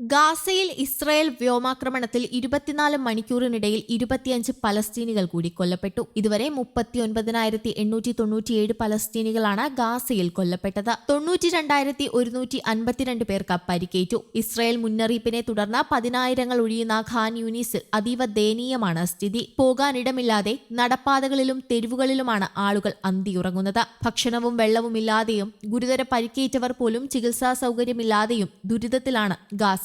ഗാസയിൽ ഇസ്രായേൽ വ്യോമാക്രമണത്തിൽ ഇരുപത്തിനാല് മണിക്കൂറിനിടയിൽ ഇരുപത്തിയഞ്ച് പലസ്തീനികൾ കൂടി കൊല്ലപ്പെട്ടു. ഇതുവരെ മുപ്പത്തി ഒൻപതിനായിരത്തി എണ്ണൂറ്റി തൊണ്ണൂറ്റിയേഴ് പലസ്തീനികളാണ് ഗാസയിൽ കൊല്ലപ്പെട്ടത്. തൊണ്ണൂറ്റി രണ്ടായിരത്തി ഒരുന്നൂറ്റി അൻപത്തിരണ്ട് പേർക്ക് പരിക്കേറ്റു. ഇസ്രായേൽ മുന്നറിയിപ്പിനെ തുടർന്ന് പതിനായിരങ്ങൾ ഒഴിയുന്ന ഖാൻ യൂനിസിൽ അതീവ ദയനീയമാണ് സ്ഥിതി. പോകാനിടമില്ലാതെ നടപ്പാതകളിലും തെരുവുകളിലുമാണ് ആളുകൾ അന്തിയുറങ്ങുന്നത്. ഭക്ഷണവും വെള്ളവുമില്ലാതെയും ഗുരുതര പരിക്കേറ്റവർ പോലും ചികിത്സാ സൗകര്യമില്ലാതെയും ദുരിതത്തിലാണ്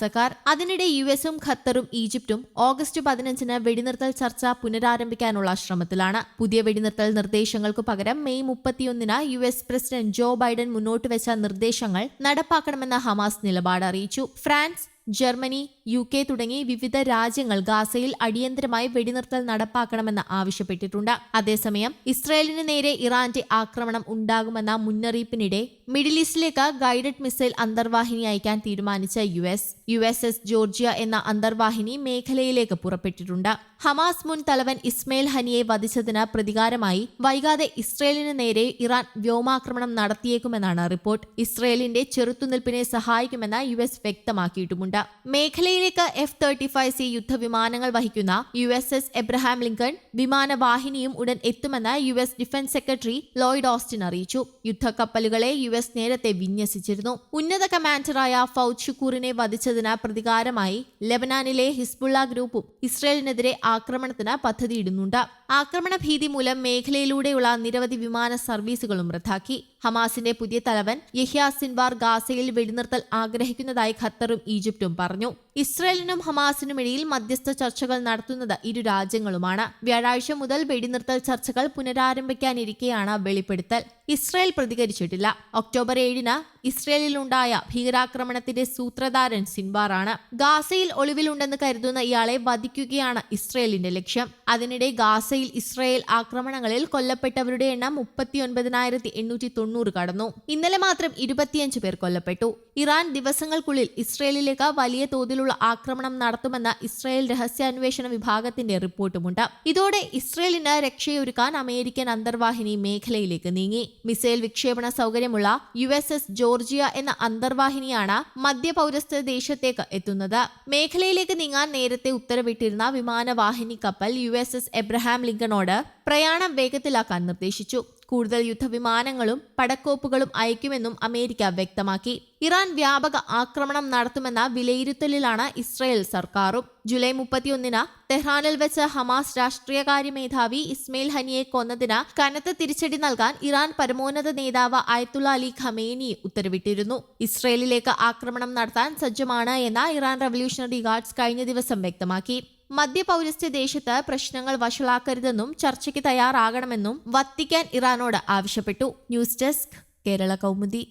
ഗാസക്കാർ അതിനിടെ യു എസും ഖത്തറും ഈജിപ്തും ഓഗസ്റ്റ് പതിനഞ്ചിന് വെടിനിർത്തൽ ചർച്ച പുനരാരംഭിക്കാനുള്ള ശ്രമത്തിലാണ്. പുതിയ വെടിനിർത്തൽ നിർദ്ദേശങ്ങൾക്കു പകരം മെയ് മുപ്പത്തിയൊന്നിന് U S president Joe Biden മുന്നോട്ട് വെച്ച നിർദ്ദേശങ്ങൾ നടപ്പാക്കണമെന്ന് ഹമാസ് നിലപാട് അറിയിച്ചു. ഫ്രാൻസ് ജർമ്മനി യു കെ തുടങ്ങി വിവിധ രാജ്യങ്ങൾ ഗാസയിൽ അടിയന്തരമായി വെടിനിർത്തൽ നടപ്പാക്കണമെന്ന് ആവശ്യപ്പെട്ടിട്ടുണ്ട്. അതേസമയം ഇസ്രായേലിന് നേരെ ഇറാന്റെ ആക്രമണം ഉണ്ടാകുമെന്ന മുന്നറിയിപ്പിനിടെ മിഡിൽ ഈസ്റ്റിലേക്ക് ഗൈഡഡ് മിസൈൽ അന്തർവാഹിനി അയക്കാൻ തീരുമാനിച്ച U S U S S Georgia എന്ന അന്തർവാഹിനി മേഖലയിലേക്ക് പുറപ്പെട്ടിട്ടുണ്ട്. ഹമാസ് മുൻ തലവൻ ഇസ്മയിൽ ഹനിയെ വധിച്ചതിന് പ്രതികാരമായി വൈകാതെ ഇസ്രയേലിന് നേരെ ഇറാൻ വ്യോമാക്രമണം നടത്തിയേക്കുമെന്നാണ് റിപ്പോർട്ട്. ഇസ്രയേലിന്റെ ചെറുത്തുനിൽപ്പിനെ സഹായിക്കുമെന്ന് യു എസ് വ്യക്തമാക്കിയിട്ടുമുണ്ട്. മേഖലയിലേക്ക് എഫ് തേർട്ടി ഫൈവ് സി യുദ്ധവിമാനങ്ങൾ വഹിക്കുന്ന U S S Abraham Lincoln വിമാനവാഹിനിയും ഉടൻ എത്തുമെന്ന് U S defence secretary Lloyd Austin അറിയിച്ചു. യുദ്ധക്കപ്പലുകളെ യു എസ് നേരത്തെ വിന്യസിച്ചിരുന്നു. ഉന്നത കമാൻഡറായ ഫൌദ് ഷുക്കൂറിനെ വധിച്ചതിന് പ്രതികാരമായി ലെബനാനിലെ ഹിസ്ബുള്ള ഗ്രൂപ്പും ഇസ്രയേലിനെതിരെ ആക്രമണത്തിന് പദ്ധതിയിടുന്നുണ്ട്. ആക്രമണ ഭീതി മൂലം മേഖലയിലൂടെയുള്ള നിരവധി വിമാന സർവീസുകളും റദ്ദാക്കി. ഹമാസിന്റെ പുതിയ തലവൻ യഹ്യ സിൻവാർ ഗാസയിൽ വെടിനിർത്തൽ ആഗ്രഹിക്കുന്നതായി ഖത്തറും ഈജിപ്തും പറഞ്ഞു. ഇസ്രയേലിനും ഹമാസിനും ഇടയിൽ മധ്യസ്ഥ ചർച്ചകൾ നടത്തുന്നത് ഇരു രാജ്യങ്ങളുമാണ്. വ്യാഴാഴ്ച മുതൽ വെടിനിർത്തൽ ചർച്ചകൾ പുനരാരംഭിക്കാനിരിക്കെയാണ് വെളിപ്പെടുത്തൽ. ഇസ്രയേൽ പ്രതികരിച്ചിട്ടില്ല. ഒക്ടോബർ ഏഴിന് ഇസ്രയേലിലുണ്ടായ ഭീകരാക്രമണത്തിന്റെ സൂത്രധാരൻ സിൻവാറാണ് ഗാസയിൽ ഒളിവിലുണ്ടെന്ന് കരുതുന്ന ഇയാളെ വധിക്കുകയാണ് ഇസ്രയേലിന്റെ ലക്ഷ്യം. അതിനിടെ ഗാസയിൽ ഇസ്രയേൽ ആക്രമണങ്ങളിൽ കൊല്ലപ്പെട്ടവരുടെ എണ്ണം മുപ്പത്തിയൊൻപതിനായിരത്തി എണ്ണൂറ്റി തൊണ്ണൂറ് കടന്നു. ഇന്നലെ മാത്രം ഇരുപത്തിയഞ്ച് പേർ കൊല്ലപ്പെട്ടു. ഇറാൻ ദിവസങ്ങൾക്കുള്ളിൽ ഇസ്രയേലിലേക്ക് വലിയ തോതിലുള്ള ആക്രമണം നടത്തുമെന്ന ഇസ്രയേൽ രഹസ്യാന്വേഷണ വിഭാഗത്തിന്റെ റിപ്പോർട്ടുമുണ്ട്. ഇതോടെ ഇസ്രയേലിന് രക്ഷയൊരുക്കാൻ അമേരിക്കൻ അന്തർവാഹിനി മേഖലയിലേക്ക് നീങ്ങി. മിസൈൽ വിക്ഷേപണ സൗകര്യമുള്ള യു എസ് എസ് ജോർജിയ എന്ന അന്തർവാഹിനിയാണ് മധ്യപൗരസ്ത്യ ദേശത്തേക്ക് എത്തുന്നത്. മേഖലയിലേക്ക് നീങ്ങാൻ നേരത്തെ ഉത്തരവിട്ടിരുന്ന വിമാനവാഹിനി കപ്പൽ യു എസ് എസ് എബ്രഹാം ലിങ്കണോട് പ്രയാണം വേഗത്തിലാക്കാൻ നിർദ്ദേശിച്ചു. കൂടുതൽ യുദ്ധവിമാനങ്ങളും പടക്കോപ്പുകളും അയക്കുമെന്നും അമേരിക്ക വ്യക്തമാക്കി. ഇറാൻ വ്യാപക ആക്രമണം നടത്തുമെന്ന വിലയിരുത്തലിലാണ് ഇസ്രയേൽ സർക്കാരും. ജൂലൈ മുപ്പത്തിയൊന്നിന് തെഹ്റാനിൽ വെച്ച് ഹമാസ് രാഷ്ട്രീയകാര്യ മേധാവി ഇസ്മയിൽ ഹനിയെ കൊന്നതിന് കനത്ത തിരിച്ചടി നൽകാൻ ഇറാൻ പരമോന്നത നേതാവ് അയത്തുള്ള അലി ഖമേനി ഉത്തരവിട്ടിരുന്നു. ഇസ്രയേലിലേക്ക് ആക്രമണം നടത്താൻ സജ്ജമാണ് എന്ന് ഇറാൻ റവല്യൂഷണറി ഗാർഡ്സ് കഴിഞ്ഞ ദിവസം വ്യക്തമാക്കി. മധ്യപൗരസ്ത്യ ദേശത്ത് പ്രശ്നങ്ങൾ വഷളാക്കരുതെന്നും ചർച്ചയ്ക്ക് തയ്യാറാകണമെന്നും വത്തിക്കാൻ ഇറാനോട് ആവശ്യപ്പെട്ടു. News desk Kerala Kaumudi.